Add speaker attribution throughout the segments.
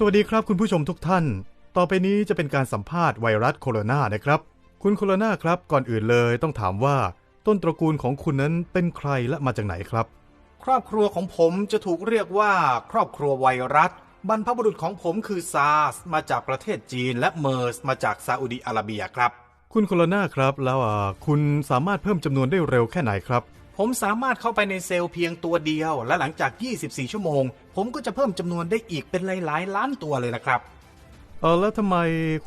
Speaker 1: สวัสดีครับคุณผู้ชมทุกท่าน ต่อไปนี้จะเป็นการสัมภาษณ์ไวรัสโคโรนานะครับ คุณโคโรนาครับก่อนอื่นเลยต้องถามว่าต้นตระกูลของคุณนั้นเป็นใครและมาจากไหนครับ
Speaker 2: ครอบครัวของผมจะถูกเรียกว่า ครอบครัวไวรัส บรรพบุรุษของผมคือซาร์สมาจากประเทศจีนและเมอร์สมาจากซาอุดิอาระเบียครับ
Speaker 1: คุณโคโรนาครับแล้วอ่าคุณสามารถเพิ่มจำนวนได้เร็วแค่ไหนครับ
Speaker 2: ผมสามารถเข้าไปในเซลล์เพียงตัวเดียว และหลังจาก 24 ชั่วโมง ผมก็จะเพิ่มจำนวนได้อีกเป็นหลายๆ ล้านตัวเลยละครับ
Speaker 1: เออแล้วทำไม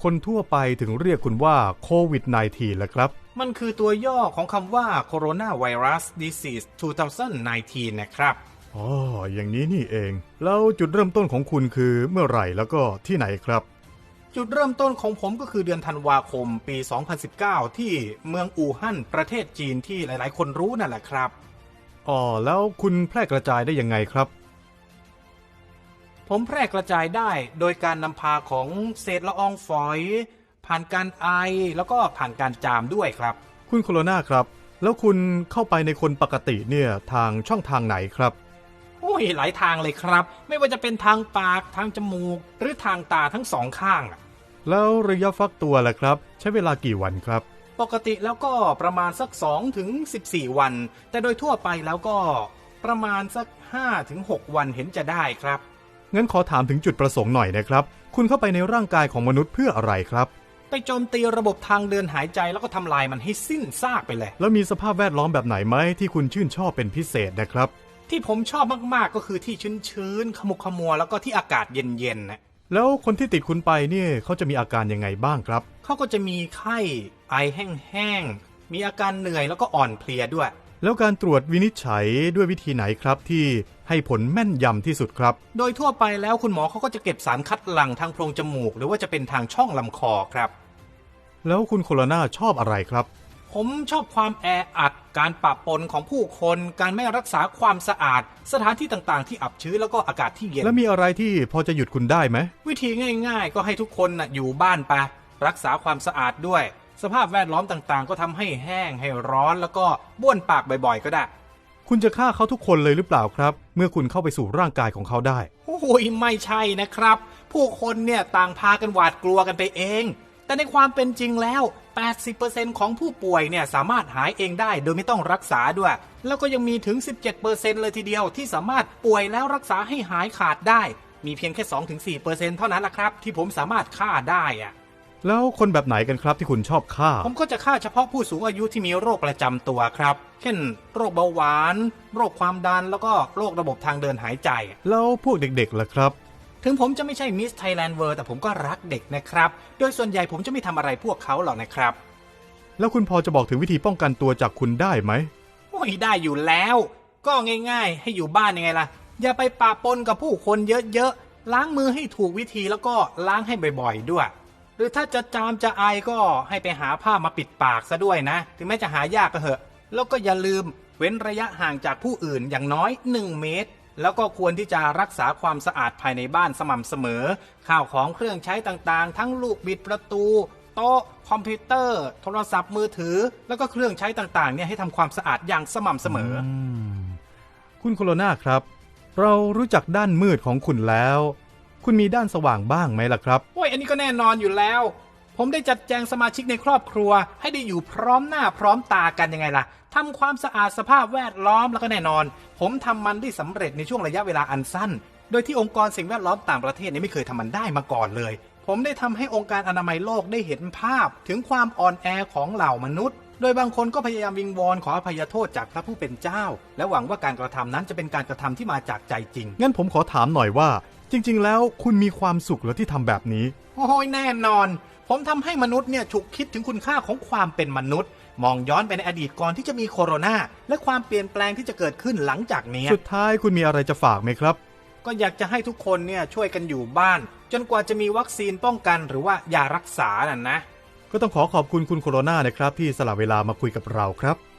Speaker 1: คนทั่วไปถึงเรียกคุณว่าโควิด -19 ล่ะครับ
Speaker 2: มันคือตัวย่อของคำว่า Coronavirus Disease 2019 นะครับ
Speaker 1: อ๋ออย่างนี้นี่เอง แล้วจุดเริ่มต้นของคุณคือเมื่อไหร่แล้วก็ที่ไหนครับ
Speaker 2: จุดเริ่มต้นของผมก็คือเดือนธันวาคมปี 2019 ที่เมืองอู่ฮั่นประเทศจีนที่หลาย ๆ คนรู้นั่นแหละครับ
Speaker 1: อ๋อ แล้วคุณแพร่กระจายได้ยังไงครับ
Speaker 2: ผมแพร่กระจายได้โดยการนำพาของเศษละอองฝอย ผ่านการไอแล้วก็ผ่านการจามด้วยครับ
Speaker 1: คุณโคโรนาครับ แล้วคุณเข้าไปในคนปกติเนี่ยทางช่องทางไหนครับ
Speaker 2: โอ้ยหลายทางเลยครับ ไม่ว่าจะเป็นทางปากทางจมูก หรือทางตาทั้งสองข้างอะ
Speaker 1: แล้วระยะฟักตัวล่ะครับ ใช้เวลากี่วันครับ
Speaker 2: ปกติแล้วก็ประมาณสัก2ถึง14 วัน แต่โดยทั่วไปแล้วก็ประมาณสัก5ถึง6วันเห็นจะได้ครับ
Speaker 1: งั้นขอถามถึงจุดประสงค์หน่อยนะครับ คุณเข้าไปในร่างกายของมนุษย์เพื่ออะไรครับ
Speaker 2: ไปโจมตีระบบทางเดินหายใจแล้วก็ทำลายมันให้สิ้นซากไปเลย
Speaker 1: แล้วมีสภาพแวดล้อมแบบไหนไหมที่คุณชื่นชอบเป็นพิเศษนะครับ
Speaker 2: ที่ผมชอบมากๆก็คือที่ชื้นๆขมุกขมัวแล้วก็ที่อากาศเย็นๆนะ
Speaker 1: แล้วคนที่ติดคุณไปเนี่ยเขาจะมีอาการยังไงบ้างครับ
Speaker 2: เขาก็จะมีไข้ไอแห้งๆ มีอาการเหนื่อยแล้วก็อ่อนเพลียด้วย
Speaker 1: แล้วการตรวจวินิจฉัยด้วยวิธีไหนครับที่ให้ผลแม่นยำที่สุดครับ
Speaker 2: โดยทั่วไปแล้วคุณหมอเขาก็จะเก็บสารคัดหลั่งทางโพรงจมูก หรือว่าจะเป็นทางช่องลำคอครับ
Speaker 1: แล้วคุณโคโรนาชอบอะไรครับ
Speaker 2: ผมชอบความแออัด การปะปนของผู้คน การไม่รักษาความสะอาด สถานที่ต่างๆ ที่อับชื้นแล้วก็อากาศที่เย็น
Speaker 1: แล้วมีอะไรที่พอจะหยุดคุณได้ไหม
Speaker 2: วิธีง่าย ๆ ก็ให้ทุกคนนะอยู่บ้านไป รักษาความสะอาดด้วย สภาพแวดล้อมต่างๆ ก็ทำให้แห้งให้ร้อนแล้วก็บ้วนปากบ่อยๆ ก็ได้
Speaker 1: คุณจะฆ่าเขาทุกคนเลยหรือเปล่าครับ เมื่อคุณเข้าไปสู่ร่างกายของเขาได้
Speaker 2: โอ้ยไม่ใช่นะครับ ผู้คนเนี่ยต่างพากันหวาดกลัวกันไปเอง แต่ในความเป็นจริงแล้ว 80%ของผู้ป่วยเนี่ยสามารถหายเองได้โดยไม่ต้องรักษาด้วย แล้วก็ยังมีถึง 17%เลยทีเดียวที่สามารถป่วยแล้วรักษาให้หายขาดได้ มีเพียงแค่ 2-4%เท่านั้นละครับ ที่ผมสามารถฆ่าได้อะ
Speaker 1: แล้วคนแบบไหนกันครับที่คุณชอบฆ่า
Speaker 2: ผมก็จะฆ่าเฉพาะผู้สูงอายุที่มีโรคประจำตัวครับ เช่น โรคเบาหวาน โรคความดันแล้วก็โรคระบบทางเดินหายใจ
Speaker 1: แล้วพวกเด็กๆล่ะครับ
Speaker 2: ถึงผมจะไม่ใช่มิสไทยแลนด์เวิร์แต่ผมก็รักเด็กนะครับ โดยส่วนใหญ่ผมจะไม่ทำอะไรพวกเขาหรอกนะครับ
Speaker 1: แล้วคุณพอจะบอกถึงวิธีป้องกันตัวจากคุณได้ไหม
Speaker 2: โอ้ยได้อยู่แล้ว ก็ง่าย ๆ ให้อยู่บ้านยังไงล่ะ อย่าไปปะปนกับผู้คนเยอะๆ ล้างมือให้ถูกวิธีแล้วก็ล้างให้บ่อยๆด้วย หรือถ้าจะจามจะไอก็ให้ไปหาผ้ามาปิดปากซะด้วยนะ ถึงแม้จะหายากก็เหอะ แล้วก็อย่าลืมเว้นระยะห่างจากผู้อื่นอย่างน้อย 1 เมตร แล้วก็ควรที่จะรักษาความสะอาดภายในบ้านสม่ำเสมอ ข้าวของเครื่องใช้ต่างๆ ทั้งลูกบิดประตู โต๊ะ คอมพิวเตอร์ โทรศัพท์มือถือ แล้วก็เครื่องใช้ต่างๆเนี่ยให้ทำความสะอาดอย่างสม่ำเสมออ
Speaker 1: คุณโคโรนาครับ เรารู้จักด้านมืดของคุณแล้ว คุณมีด้านสว่างบ้างไหมล่ะครับ
Speaker 2: โอ้ยอันนี้ก็แน่นอนอยู่แล้ว ผมได้จัดแจงสมาชิกในครอบครัว ให้ได้อยู่พร้อมหน้าพร้อมตากันยังไงล่ะทำความสะอาดสภาพแวดล้อมแล้วก็แน่นอน ผมทำมันได้สำเร็จในช่วงระยะเวลาอันสั้น โดยที่องค์กรสิ่งแวดล้อมต่างประเทศนี่ยไม่เคยทำมันได้มาก่อนเลย ผมได้ทำให้องค์การอนามัยโลกได้เห็นภาพ ถึงความอ่อนแอของเหล่ามนุษย์โดยบางคนก็พยายามวิงวอนขออภัยโทษจากพระผู้เป็นเจ้า และหวังว่าการกระทำนั้นจะเป็นการกระทำที่มาจากใจจริง
Speaker 1: งั้นผมขอถามหน่อยว่า จริงๆ แล้วคุณมีความสุขเหรอที่ทำแบบนี้
Speaker 2: โอ้ยแน่นอน ผมทำให้มนุษย์เนี่ยฉุกคิดถึงคุณค่าของความเป็นมนุษย์ มองย้อนไปในอดีตก่อนที่จะมีโคโรนาและความเปลี่ยนแปลงที่จะเกิดขึ้นหลังจากเนี้ย
Speaker 1: สุดท้ายคุณมีอะไรจะฝากไหมครับ
Speaker 2: ก็อยากจะให้ทุกคนเนี่ยช่วยกันอยู่บ้าน จนกว่าจะมีวัคซีนป้องกันหรือว่ายารักษาน่ะนะ
Speaker 1: ก็ต้องขอขอบคุณคุณโคโรนานะครับที่สละเวลามาคุยกับเราครับ